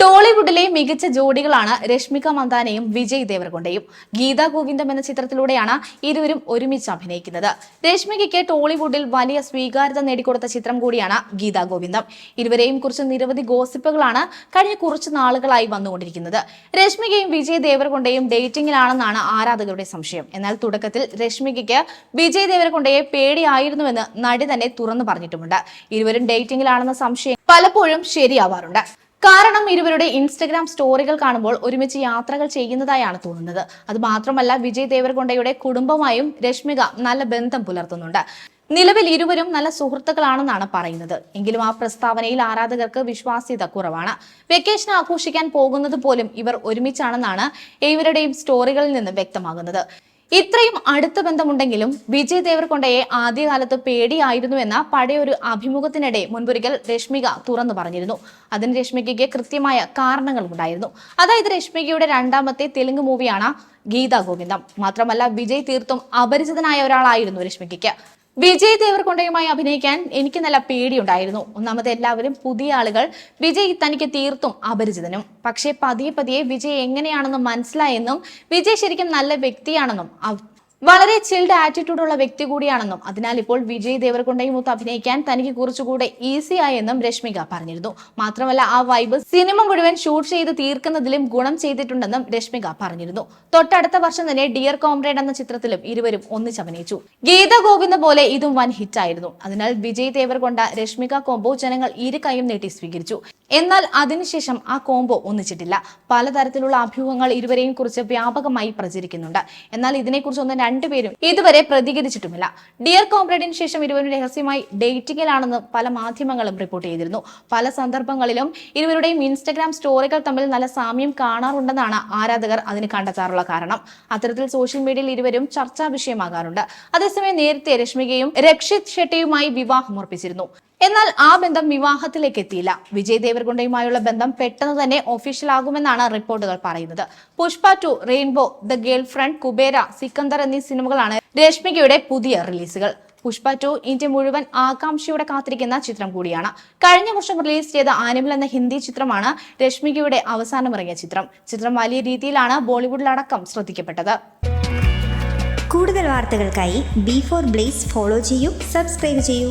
ടോളിവുഡിലെ മികച്ച ജോഡികളാണ് രശ്മിക മന്ദാനയും വിജയ് ദേവർകൊണ്ടയും ഗീതാ ഗോവിന്ദം എന്ന ചിത്രത്തിലൂടെയാണ് ഇരുവരും ഒരുമിച്ച് അഭിനയിക്കുന്നത്. രശ്മികയ്ക്ക് ടോളിവുഡിൽ വലിയ സ്വീകാര്യത നേടിക്കൊടുത്ത ചിത്രം കൂടിയാണ് ഗീതാ ഗോവിന്ദം. ഇരുവരെയും കുറിച്ച് നിരവധി ഗോസിപ്പുകളാണ് കഴിഞ്ഞ കുറച്ച് നാളുകളായി വന്നുകൊണ്ടിരിക്കുന്നത്. രശ്മികയും വിജയ് ദേവർകൊണ്ടയും ഡേറ്റിംഗിലാണെന്നാണ് ആരാധകരുടെ സംശയം. എന്നാൽ തുടക്കത്തിൽ രശ്മികയ്ക്ക് വിജയ് ദേവർകൊണ്ടയെ പേടിയായിരുന്നുവെന്ന് നടി തന്നെ തുറന്നു പറഞ്ഞിട്ടുമുണ്ട്. ഇരുവരും ഡേറ്റിംഗിലാണെന്ന സംശയം പലപ്പോഴും ശരിയാവാറുണ്ട്. കാരണം ഇരുവരുടെ ഇൻസ്റ്റഗ്രാം സ്റ്റോറികൾ കാണുമ്പോൾ ഒരുമിച്ച് യാത്രകൾ ചെയ്യുന്നതായാണ് തോന്നുന്നത്. അത് മാത്രമല്ല വിജയ് ദേവരകൊണ്ടയുടെ കുടുംബമായും രശ്മിക നല്ല ബന്ധം പുലർത്തുന്നുണ്ട്. നിലവിൽ ഇരുവരും നല്ല സുഹൃത്തുക്കളാണെന്നാണ് പറയുന്നത്. എങ്കിലും ആ പ്രസ്താവനയിൽ ആരാധകർക്ക് വിശ്വാസ്യത കുറവാണ്. വെക്കേഷൻ ആഘോഷിക്കാൻ പോകുന്നത് പോലും ഇവർ ഒരുമിച്ചാണെന്നാണ് ഇവരുടെയും സ്റ്റോറികളിൽ നിന്ന് വ്യക്തമാകുന്നത്. ഇത്രയും അടുത്ത ബന്ധമുണ്ടെങ്കിലും വിജയ് ദേവർകൊണ്ടയെ ആദ്യകാലത്ത് പേടിയായിരുന്നുവെന്ന പഴയൊരു അഭിമുഖത്തിനിടെ മുൻപൊരിക്കൽ രശ്മിക തുറന്നു പറഞ്ഞിരുന്നു. അതിന് രശ്മികയ്ക്ക് കൃത്യമായ കാരണങ്ങളുണ്ടായിരുന്നു അതായത് രശ്മികയുടെ രണ്ടാമത്തെ തെലുങ്ക് മൂവിയാണ് ഗീതാ ഗോവിന്ദം. മാത്രമല്ല വിജയ് തീർത്തും അപരിചിതനായ ഒരാളായിരുന്നു രശ്മികയ്ക്ക്. വിജയ് ദേവർകൊണ്ടയുമായി അഭിനയിക്കാൻ എനിക്ക് നല്ല പേടിയുണ്ടായിരുന്നു. ഒന്നാമത് എല്ലാവരും പുതിയ ആളുകൾ വിജയ് തനിക്ക് തീർത്തും അപരിചിതനും. പക്ഷേ പതിയെ പതിയെ വിജയ് എങ്ങനെയാണെന്നും മനസ്സിലായെന്നും വിജയ് ശരിക്കും നല്ല വ്യക്തിയാണെന്നും വളരെ ചിൽഡ് ആറ്റിറ്റ്യൂഡ് ഉള്ള വ്യക്തി കൂടിയാണെന്നും അതിനാൽ ഇപ്പോൾ വിജയ് ദേവർകൊണ്ടയും മൂത്ത് അഭിനയിക്കാൻ തനിക്ക് കുറച്ചുകൂടെ ഈസി ആയെന്നും രശ്മിക പറഞ്ഞിരുന്നു. മാത്രമല്ല ആ വൈബ് സിനിമ മുഴുവൻ ഷൂട്ട് ചെയ്ത് തീർക്കുന്നതിലും ഗുണം ചെയ്തിട്ടുണ്ടെന്നും രശ്മിക പറഞ്ഞിരുന്നു. തൊട്ടടുത്ത വർഷം തന്നെ ഡിയർ കോംറേഡ് എന്ന ചിത്രത്തിലും ഇരുവരും ഒന്നിച്ചഭിനയിച്ചു ഗീത ഗോവിന്ദ പോലെ ഇതും വൻ ഹിറ്റായിരുന്നു അതിനാൽ വിജയ് ദേവർകൊണ്ട രശ്മിക കോംബോ ജനങ്ങൾ ഇരു കൈയും നീട്ടി സ്വീകരിച്ചു. എന്നാൽ അതിനുശേഷം ആ കോംബോ ഒന്നിച്ചിട്ടില്ല. പലതരത്തിലുള്ള അഭ്യൂഹങ്ങൾ ഇരുവരെയും കുറിച്ച് വ്യാപകമായി പ്രചരിക്കുന്നുണ്ട്. എന്നാൽ ഇതിനെക്കുറിച്ചൊന്നും രണ്ടുപേരും ഇതുവരെ പ്രതികരിച്ചിട്ടുമില്ല. ഡിയർ കോംപ്രേഡിന് ശേഷം ഇരുവരും രഹസ്യമായി ഡേറ്റിംഗിലാണെന്ന് പല മാധ്യമങ്ങളും റിപ്പോർട്ട് ചെയ്തിരുന്നു. പല സന്ദർഭങ്ങളിലും ഇരുവരുടെയും ഇൻസ്റ്റഗ്രാം സ്റ്റോറികൾ തമ്മിൽ നല്ല സാമ്യം കാണാറുണ്ടെന്നാണ് ആരാധകർ അതിന് കണ്ടെത്താറുള്ള കാരണം. അത്തരത്തിൽ സോഷ്യൽ മീഡിയയിൽ ഇരുവരും ചർച്ചാ വിഷയമാകാറുണ്ട്. അതേസമയം നേരത്തെ രശ്മികയും രക്ഷിത് ഷെട്ടിയുമായി വിവാഹം ഉറപ്പിച്ചിരുന്നു. എന്നാൽ ആ ബന്ധം വിവാഹത്തിലേക്ക് എത്തിയില്ല വിജയ് ദേവരകൊണ്ടയുമായുള്ള ബന്ധം പെട്ടെന്ന് തന്നെ ഒഫീഷ്യൽ ആകുമെന്നാണ് റിപ്പോർട്ടുകൾ പറയുന്നത്. Pushpa two Rainbow the girlfriend Kubera Sikandar എന്നീ സിനിമകളാണ് രശ്മികയുടെ പുതിയ റിലീസുകൾ. പുഷ്പ ടു ഇന്ത്യ മുഴുവൻ ആകാംക്ഷയോടെ കാത്തിരിക്കുന്ന ചിത്രം കൂടിയാണ്. കഴിഞ്ഞ വർഷം റിലീസ് ചെയ്ത ആനിമൽ എന്ന ഹിന്ദി ചിത്രമാണ് രശ്മികയുടെ അവസാനമിറങ്ങിയ ചിത്രം. ചിത്രം വലിയ രീതിയിലാണ് ബോളിവുഡിലടക്കം ശ്രദ്ധിക്കപ്പെട്ടത്. കൂടുതൽ വാർത്തകൾക്കായി ബി ഫോർ ബ്ലേസ് ഫോളോ ചെയ്യൂ സബ്സ്ക്രൈബ് ചെയ്യൂ.